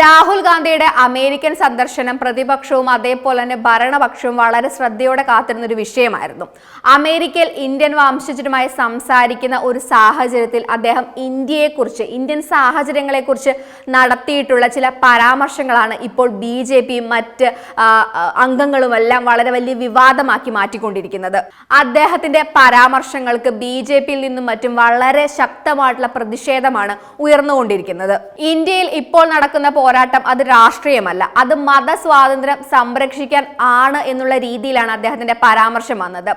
രാഹുൽ ഗാന്ധിയുടെ അമേരിക്കൻ സന്ദർശനം പ്രതിപക്ഷവും അതേപോലെ തന്നെ ഭരണപക്ഷവും വളരെ ശ്രദ്ധയോടെ കാത്തിരുന്ന ഒരു വിഷയമായിരുന്നു. അമേരിക്കയിൽ ഇന്ത്യൻ വംശജരുമായി സംസാരിക്കുന്ന ഒരു സാഹചര്യത്തിൽ അദ്ദേഹം ഇന്ത്യയെക്കുറിച്ച് ഇന്ത്യൻ സാഹചര്യങ്ങളെക്കുറിച്ച് നടത്തിയിട്ടുള്ള ചില പരാമർശങ്ങളാണ് ഇപ്പോൾ ബി ജെ പിയും മറ്റ് അംഗങ്ങളുമെല്ലാം വളരെ വലിയ വിവാദമാക്കി മാറ്റിക്കൊണ്ടിരിക്കുന്നത്. അദ്ദേഹത്തിന്റെ പരാമർശങ്ങൾക്ക് ബി ജെ പിയിൽ നിന്നും മറ്റും വളരെ ശക്തമായിട്ടുള്ള പ്രതിഷേധമാണ് ഉയർന്നുകൊണ്ടിരിക്കുന്നത്. ഇന്ത്യയിൽ ഇപ്പോൾ നടക്കുന്ന പോരാട്ടം അത് രാഷ്ട്രീയമല്ല. അത് മതസ്വാതന്ത്ര്യം സംരക്ഷിക്കാൻ ആണ് എന്നുള്ള രീതിയിലാണ് അദ്ദേഹത്തിന്റെ പരാമർശം വന്നത്.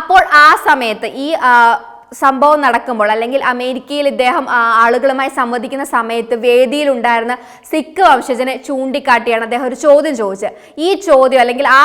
അപ്പോൾ ആ സമയത്ത് ഈ സംഭവം നടക്കുമ്പോൾ അല്ലെങ്കിൽ അമേരിക്കയിൽ ഇദ്ദേഹം ആളുകളുമായി സംവദിക്കുന്ന സമയത്ത് വേദിയിൽ ഉണ്ടായിരുന്ന സിഖ് വംശജനെ ചൂണ്ടിക്കാട്ടിയാണ് അദ്ദേഹം ഒരു ചോദ്യം ചോദിച്ചത്. ഈ ചോദ്യം അല്ലെങ്കിൽ ആ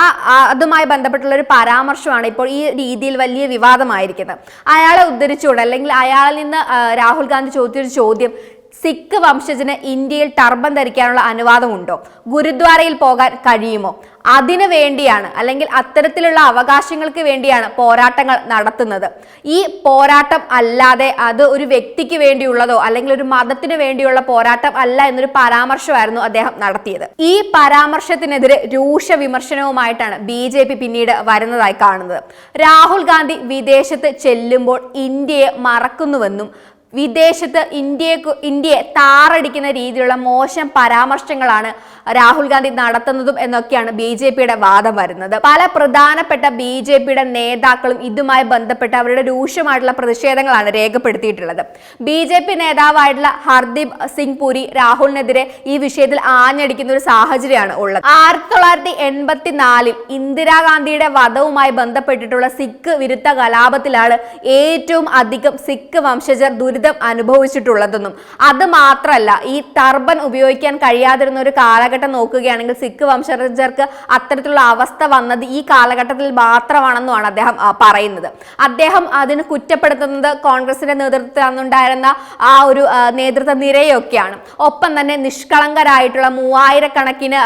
അതുമായി ബന്ധപ്പെട്ടുള്ള ഒരു പരാമർശമാണ് ഇപ്പോൾ ഈ രീതിയിൽ വലിയ വിവാദമായിരിക്കുന്നത്. അയാളെ ഉദ്ധരിച്ചുകൊണ്ട് അല്ലെങ്കിൽ അയാളിൽ നിന്ന് രാഹുൽ ഗാന്ധി ചോദിച്ചൊരു ചോദ്യം സിഖ് വംശജന് ഇന്ത്യയിൽ ടർബൻ ധരിക്കാനുള്ള അനുവാദമുണ്ടോ? ഗുരുദ്വാരയിൽ പോകാൻ കഴിയുമോ? അതിനു വേണ്ടിയാണ് അല്ലെങ്കിൽ അത്തരത്തിലുള്ള അവകാശങ്ങൾക്ക് വേണ്ടിയാണ് പോരാട്ടങ്ങൾ നടത്തുന്നത്. ഈ പോരാട്ടം അല്ലാതെ അത് ഒരു വ്യക്തിക്ക് വേണ്ടിയുള്ളതോ അല്ലെങ്കിൽ ഒരു മതത്തിന് വേണ്ടിയുള്ള പോരാട്ടം അല്ല എന്നൊരു പരാമർശമായിരുന്നു അദ്ദേഹം നടത്തിയത്. ഈ പരാമർശത്തിനെതിരെ രൂക്ഷ വിമർശനവുമായിട്ടാണ് ബി ജെ പി പിന്നീട് വരുന്നതായി കാണുന്നത്. രാഹുൽ ഗാന്ധി വിദേശത്ത് ചെല്ലുമ്പോൾ ഇന്ത്യയെ മറക്കുന്നുവെന്നും വിദേശത്ത് ഇന്ത്യയെ ഇന്ത്യയെ താറടിക്കുന്ന രീതിയിലുള്ള മോശം പരാമർശങ്ങളാണ് രാഹുൽ ഗാന്ധി നടത്തുന്നതും എന്നൊക്കെയാണ് ബി ജെ പിയുടെ വാദം വരുന്നത്. പല പ്രധാനപ്പെട്ട ബി ജെ പിയുടെ നേതാക്കളും ഇതുമായി ബന്ധപ്പെട്ട് അവരുടെ രൂക്ഷമായിട്ടുള്ള പ്രതിഷേധങ്ങളാണ് രേഖപ്പെടുത്തിയിട്ടുള്ളത്. ബി ജെ പി നേതാവായിട്ടുള്ള ഹർദീപ് സിംഗ് പുരി രാഹുലിനെതിരെ ഈ വിഷയത്തിൽ ആഞ്ഞടിക്കുന്ന ഒരു സാഹചര്യമാണ് ഉള്ളത്. ആയിരത്തി തൊള്ളായിരത്തി എൺപത്തി നാലിൽ ഇന്ദിരാഗാന്ധിയുടെ വധവുമായി ബന്ധപ്പെട്ടിട്ടുള്ള സിഖ് വിരുദ്ധ കലാപത്തിലാണ് ഏറ്റവും അധികം സിഖ് വംശജർ ദുരിതം അനുഭവിച്ചിട്ടുള്ളതെന്നും. അത് മാത്രമല്ല ഈ ടർബൻ ഉപയോഗിക്കാൻ കഴിയാതിരുന്ന ഒരു കാലഘട്ടം നോക്കുകയാണെങ്കിൽ സിഖ് വംശജർക്ക് അത്തരത്തിലുള്ള അവസ്ഥ വന്നത് ഈ കാലഘട്ടത്തിൽ മാത്രമാണെന്നുമാണ് അദ്ദേഹം പറയുന്നത്. അദ്ദേഹം അതിന് കുറ്റപ്പെടുത്തുന്നത് കോൺഗ്രസിന്റെ നേതൃത്വത്തിൽ അന്നുണ്ടായിരുന്ന ആ ഒരു നേതൃത്വ നിരയൊക്കെയാണ്. ഒപ്പം തന്നെ നിഷ്കളങ്കരായിട്ടുള്ള മൂവായിരക്കണക്കിന്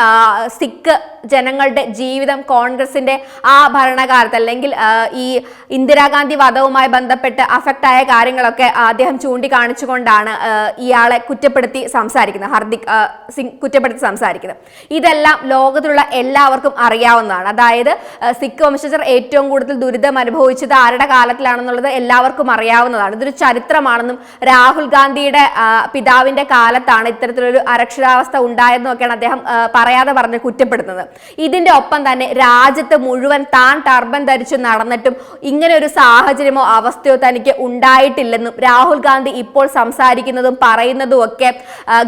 സിഖ് ജനങ്ങളുടെ ജീവിതം കോൺഗ്രസിന്റെ ആ ഭരണകാലത്ത് അല്ലെങ്കിൽ ഈ ഇന്ദിരാഗാന്ധി വധവുമായി ബന്ധപ്പെട്ട് അഫക്റ്റ് ആയ കാര്യങ്ങളൊക്കെ അദ്ദേഹം ചൂണ്ടിക്കാണിച്ചുകൊണ്ടാണ് ഇയാളെ കുറ്റപ്പെടുത്തി സംസാരിക്കുന്നത്. ഹർദിക് സിംഗ് കുറ്റപ്പെടുത്തി സംസാരിക്കുന്നത്. ഇതെല്ലാം ലോകത്തിലുള്ള എല്ലാവർക്കും അറിയാവുന്നതാണ്. അതായത് സിഖ് വംശജർ ഏറ്റവും കൂടുതൽ ദുരിതം അനുഭവിച്ചത് ആരുടെ കാലത്തിലാണെന്നുള്ളത് എല്ലാവർക്കും അറിയാവുന്നതാണ്. ഇതൊരു ചരിത്രമാണെന്നും രാഹുൽ ഗാന്ധിയുടെ പിതാവിന്റെ കാലത്താണ് ഇത്തരത്തിലൊരു അരക്ഷിതാവസ്ഥ ഉണ്ടായെന്നൊക്കെയാണ് അദ്ദേഹം പറയാതെ പറഞ്ഞ് കുറ്റപ്പെടുത്തുന്നത് ഇതിന്റെ ഒപ്പം തന്നെ രാജ്യത്ത് മുഴുവൻ താൻ ടർബൻ ധരിച്ചു നടന്നിട്ടും ഇങ്ങനെ ഒരു സാഹചര്യമോ അവസ്ഥയോ തനിക്ക് ഉണ്ടായിട്ടില്ലെന്നും രാഹുൽ ഗാന്ധി ഇപ്പോൾ സംസാരിക്കുന്നതും പറയുന്നതും ഒക്കെ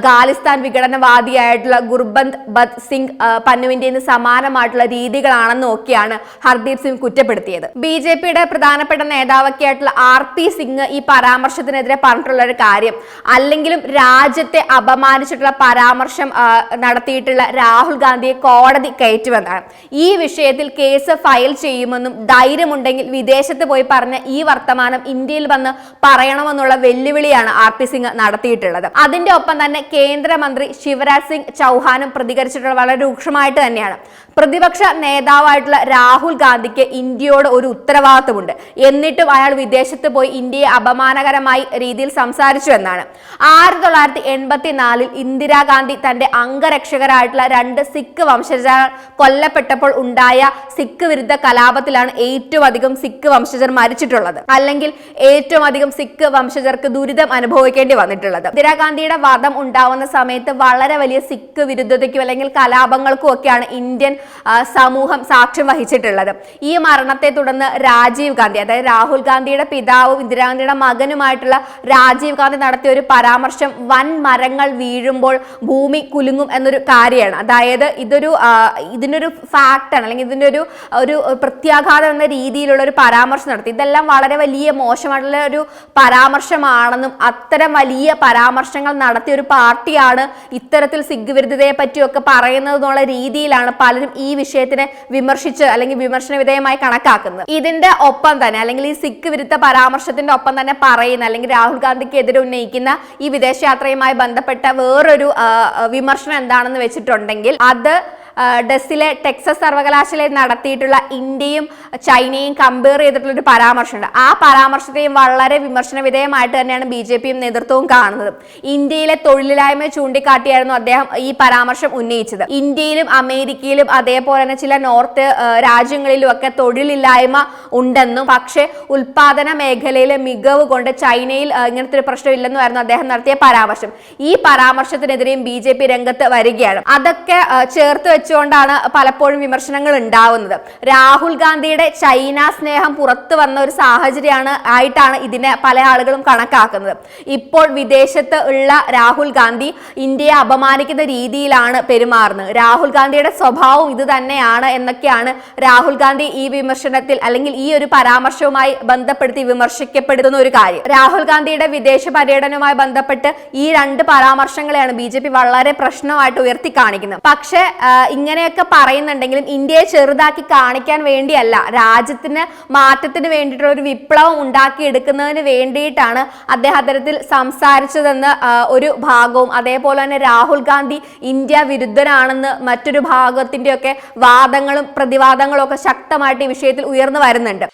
ഖാലിസ്ഥാൻ വിഘടനവാദിയായിട്ടുള്ള ഗുർബന്ത് ബത് സിംഗ് പന്നുവിന്റെ സമാനമായിട്ടുള്ള രീതികളാണെന്നും ഒക്കെയാണ് ഹർദീപ് സിംഗ് കുറ്റപ്പെടുത്തിയത്. ബി ജെ പിയുടെ പ്രധാനപ്പെട്ട നേതാവൊക്കെ ആയിട്ടുള്ള ആർ പി സിംഗ് ഈ പരാമർശത്തിനെതിരെ പറഞ്ഞിട്ടുള്ള ഒരു കാര്യം അല്ലെങ്കിലും രാജ്യത്തെ അപമാനിച്ചിട്ടുള്ള പരാമർശം നടത്തിയിട്ടുള്ള രാഹുൽ ഗാന്ധിയെ കോടതി കയറ്റുമെന്നാണ് ഈ വിഷയത്തിൽ കേസ് ഫയൽ ചെയ്യുമെന്നും ധൈര്യമുണ്ടെങ്കിൽ വിദേശത്ത് പോയി പറഞ്ഞ ഈ വർത്തമാനം ഇന്ത്യയിൽ വന്ന് പറയണമെന്നുള്ള വെല്ലുവിളിയാണ് ആർ പി സിംഗ് നടത്തിയിട്ടുള്ളത്. അതിന്റെ ഒപ്പം തന്നെ കേന്ദ്രമന്ത്രി ശിവരാജ് സിംഗ് ചൗഹാനും പ്രതികരിച്ചിട്ടുള്ള വളരെ രൂക്ഷമായിട്ട് തന്നെയാണ്. പ്രതിപക്ഷ നേതാവായിട്ടുള്ള രാഹുൽ ഗാന്ധിക്ക് ഇന്ത്യയോട് ഒരു ഉത്തരവാദിത്വമുണ്ട്. എന്നിട്ടും അയാൾ വിദേശത്ത് പോയി ഇന്ത്യയെ അപമാനകരമായി രീതിയിൽ സംസാരിച്ചു എന്നാണ്. ആയിരത്തി തൊള്ളായിരത്തി എൺപത്തിനാലിൽ ഇന്ദിരാഗാന്ധി തന്റെ അംഗരക്ഷകരായിട്ടുള്ള രണ്ട് സിഖ് കൊല്ലപ്പെട്ടപ്പോൾ ഉണ്ടായ സിഖ് വിരുദ്ധ കലാപത്തിലാണ് ഏറ്റവും അധികം സിഖ് വംശജർ മരിച്ചിട്ടുള്ളത്. അല്ലെങ്കിൽ ഏറ്റവും അധികം സിഖ് വംശജർക്ക് ദുരിതം അനുഭവിക്കേണ്ടി വന്നിട്ടുള്ളത്. ഇന്ദിരാഗാന്ധിയുടെ വധം ഉണ്ടാവുന്ന സമയത്ത് വളരെ വലിയ സിഖ് വിരുദ്ധതയ്ക്കും അല്ലെങ്കിൽ കലാപങ്ങൾക്കും ഒക്കെയാണ് ഇന്ത്യൻ സമൂഹം സാക്ഷ്യം വഹിച്ചിട്ടുള്ളത്. ഈ മരണത്തെ തുടർന്ന് രാജീവ് ഗാന്ധി അതായത് രാഹുൽ ഗാന്ധിയുടെ പിതാവും ഇന്ദിരാഗാന്ധിയുടെ മകനുമായിട്ടുള്ള രാജീവ് ഗാന്ധി നടത്തിയ ഒരു പരാമർശം വൻ മരങ്ങൾ വീഴുമ്പോൾ ഭൂമി കുലുങ്ങും എന്നൊരു കാര്യമാണ്. അതായത് ഇതൊരു ആ, ഇതിനൊരു ഫാക്റ്റാണ് അല്ലെങ്കിൽ ഇതിന്റെ ഒരു ഒരു പ്രത്യാഘാതം എന്ന രീതിയിലുള്ള ഒരു പരാമർശം നടത്തി. ഇതെല്ലാം വളരെ വലിയ മോശമായിട്ടുള്ള ഒരു പരാമർശമാണെന്നും അത്തരം വലിയ പരാമർശങ്ങൾ നടത്തിയ ഒരു പാർട്ടിയാണ് ഇത്തരത്തിൽ സിഖ് വിരുദ്ധതയെ പറ്റിയൊക്കെ പറയുന്നത് എന്നുള്ള രീതിയിലാണ് പലരും ഈ വിഷയത്തിനെ വിമർശിച്ച് അല്ലെങ്കിൽ വിമർശന വിധേയമായി കണക്കാക്കുന്നത്. ഇതിന്റെ ഒപ്പം തന്നെ അല്ലെങ്കിൽ ഈ സിഖ് വിരുദ്ധ പരാമർശത്തിന്റെ ഒപ്പം തന്നെ പറയുന്ന അല്ലെങ്കിൽ രാഹുൽ ഗാന്ധിക്ക് എതിരെ ഉന്നയിക്കുന്ന ഈ വിദേശയാത്രയുമായി ബന്ധപ്പെട്ട വേറൊരു വിമർശനം എന്താണെന്ന് വെച്ചിട്ടുണ്ടെങ്കിൽ അത് ഡസിലെ ടെക്സസ് സർവകലാശാലയിൽ നടത്തിയിട്ടുള്ള ഇന്ത്യയും ചൈനയും കമ്പയർ ചെയ്തിട്ടുള്ള ഒരു പരാമർശമുണ്ട്. ആ പരാമർശത്തെയും വളരെ വിമർശന വിധേയമായിട്ട് തന്നെയാണ് ബി ജെ പിയും നേതൃത്വവും കാണുന്നത്. ഇന്ത്യയിലെ തൊഴിലില്ലായ്മ ചൂണ്ടിക്കാട്ടിയായിരുന്നു അദ്ദേഹം ഈ പരാമർശം ഉന്നയിച്ചത്. ഇന്ത്യയിലും അമേരിക്കയിലും അതേപോലെ തന്നെ ചില നോർത്ത് രാജ്യങ്ങളിലും ഒക്കെ തൊഴിലില്ലായ്മ ഉണ്ടെന്നും പക്ഷേ ഉൽപാദന മേഖലയിലെ മികവ് കൊണ്ട് ചൈനയിൽ ഇങ്ങനത്തെ ഒരു പ്രശ്നമില്ലെന്നുമായിരുന്നു അദ്ദേഹം നടത്തിയ പരാമർശം. ഈ പരാമർശത്തിനെതിരെയും ബി ജെ പി രംഗത്ത് വരികയാണ്. അതൊക്കെ ചേർത്ത് ചേർത്ത് വെച്ചുകൊണ്ടാണ് പലപ്പോഴും വിമർശനങ്ങൾ ഉണ്ടാവുന്നത്. രാഹുൽ ഗാന്ധിയുടെ ചൈന സ്നേഹം പുറത്തു വന്ന ഒരു സാഹചര്യമാണ് ആയിട്ടാണ് ഇതിനെ പല ആളുകളും കണക്കാക്കുന്നത്. ഇപ്പോൾ വിദേശത്ത് ഉള്ള രാഹുൽ ഗാന്ധി ഇന്ത്യയെ അപമാനിക്കുന്ന രീതിയിലാണ് പെരുമാറുന്നത്. രാഹുൽ ഗാന്ധിയുടെ സ്വഭാവം ഇത് തന്നെയാണ് എന്നൊക്കെയാണ് രാഹുൽ ഗാന്ധി ഈ വിമർശനത്തിൽ അല്ലെങ്കിൽ ഈ ഒരു പരാമർശവുമായി ബന്ധപ്പെടുത്തി വിമർശിക്കപ്പെടുന്ന ഒരു കാര്യം. രാഹുൽ ഗാന്ധിയുടെ വിദേശ പര്യടനവുമായി ബന്ധപ്പെട്ട് ഈ രണ്ട് പരാമർശങ്ങളെയാണ് ബി വളരെ പ്രശ്നമായിട്ട് ഉയർത്തി കാണിക്കുന്നത് പക്ഷേ ഇങ്ങനെയൊക്കെ പറയുന്നുണ്ടെങ്കിലും ഇന്ത്യയെ ചെറുതാക്കി കാണിക്കാൻ വേണ്ടിയല്ല രാജ്യത്തിന് മാറ്റത്തിന് വേണ്ടിയിട്ടുള്ള ഒരു വിപ്ലവം ഉണ്ടാക്കിയെടുക്കുന്നതിന് വേണ്ടിയിട്ടാണ് അദ്ദേഹം അത്തരത്തിൽ സംസാരിച്ചതെന്ന് ഒരു ഭാഗവും. അതേപോലെ തന്നെ രാഹുൽ ഗാന്ധി ഇന്ത്യ വിരുദ്ധനാണെന്ന് മറ്റൊരു ഭാഗത്തിന്റെയൊക്കെ വാദങ്ങളും പ്രതിവാദങ്ങളും ഒക്കെ ശക്തമായിട്ട് ഈ വിഷയത്തിൽ ഉയർന്നു വരുന്നുണ്ട്.